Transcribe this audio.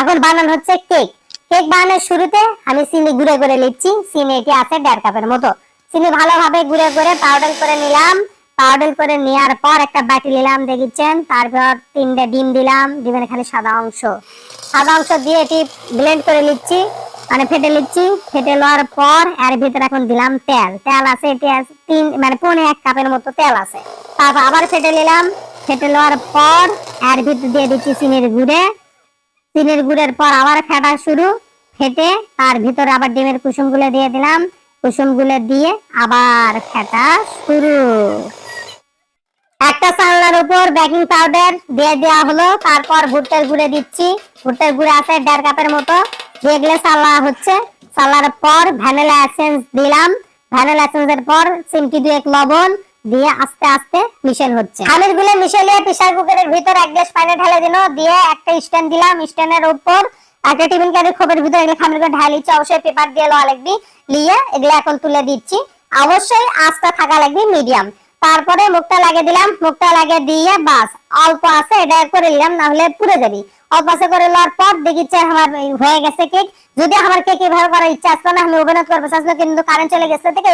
এখন বানানো হচ্ছে কেক। কেক বানানোর শুরুতে আমি চিনি গুঁড়ে করে নিচ্ছি। চিনি এটি আছে দেড় কাপের মতো। চিনি ভালোভাবে গুঁড়ে করে পাউডার করে নিলাম। পাউডার করে নেওয়ার পর একটা বাটি নিলাম দেখিচ্ছেন তারপর তিনটে ডিম দিলাম। ডিমের খালি সাদা অংশ। সাদা অংশ দিয়ে এটি ব্লেন্ড করে নিচ্ছি। মানে ফেটে নিচ্ছি। ফেটে নেওয়ার পর এর ভিতরে এখন দিলাম তেল। তেল আছে, এটি তিন মানে পৌনে এক কাপের মতো তেল আছে। তারপর আবার ফেটে নিলাম। ফেটে নেওয়ার পর এর ভিতরে দিয়ে দিচ্ছি চিনির গুঁড়ে। চিনির গুড়ের পর আবার ফেটা শুরু, ফেটে তার ভিতরে আবার ডিমের কুসুমগুলো দিয়ে দিলাম। কুসুমগুলো দিয়ে আবার ফেটা শুরু। একটা চালনার উপর বেকিং পাউডার দিয়ে দেওয়া হলো, তারপর ভুট্টার গুঁড়ে দিচ্ছি। ভুট্টার গুঁড়ে আছে দেড় কাপের মতো। দিয়ে গেলে চালা হচ্ছে চালার পর ভ্যানিলা এসেন্স দিলাম। ভ্যানিলা এসেন্সের পর চিমটি দুয়েক লবণ দিয়ে আস্তে আস্তে মিশেল হচ্ছে। খামিরগুলো মিশেলিয়ে প্রেসার কুকারের ভিতর এক গ্লাস পানি ঢেলে দিল, দিয়ে একটা স্ট্যান্ড দিলাম। স্ট্যান্ডের উপর একটা টিফিন ক্যারির খোপের ভিতর এগুলো খামির করে ঢালিচ্ছে অবশ্যই পেপার দিয়ে লোয়া লাগবি লিয়ে এগুলো এখন তুলে দিচ্ছি। অবশ্যই আস্তে থাকা লাগবে মিডিয়াম। তারপরে মুখটা লাগিয়ে দিলাম, মুখটা লাগিয়ে দিয়ে বাস। অল্প আছে, এটা করে নিলাম, না হলে পুড়ে যাবি। অল্প আছে করে লওয়ার পর দেখিচ্ছে আমার হয়ে গেছে কেক। যদি আমার কেক এভাবে করার ইচ্ছা আসলো না, আমি ওভেনত করব। চাচ্ছিলো কিন্তু কারেন্ট চলে গেছে থেকে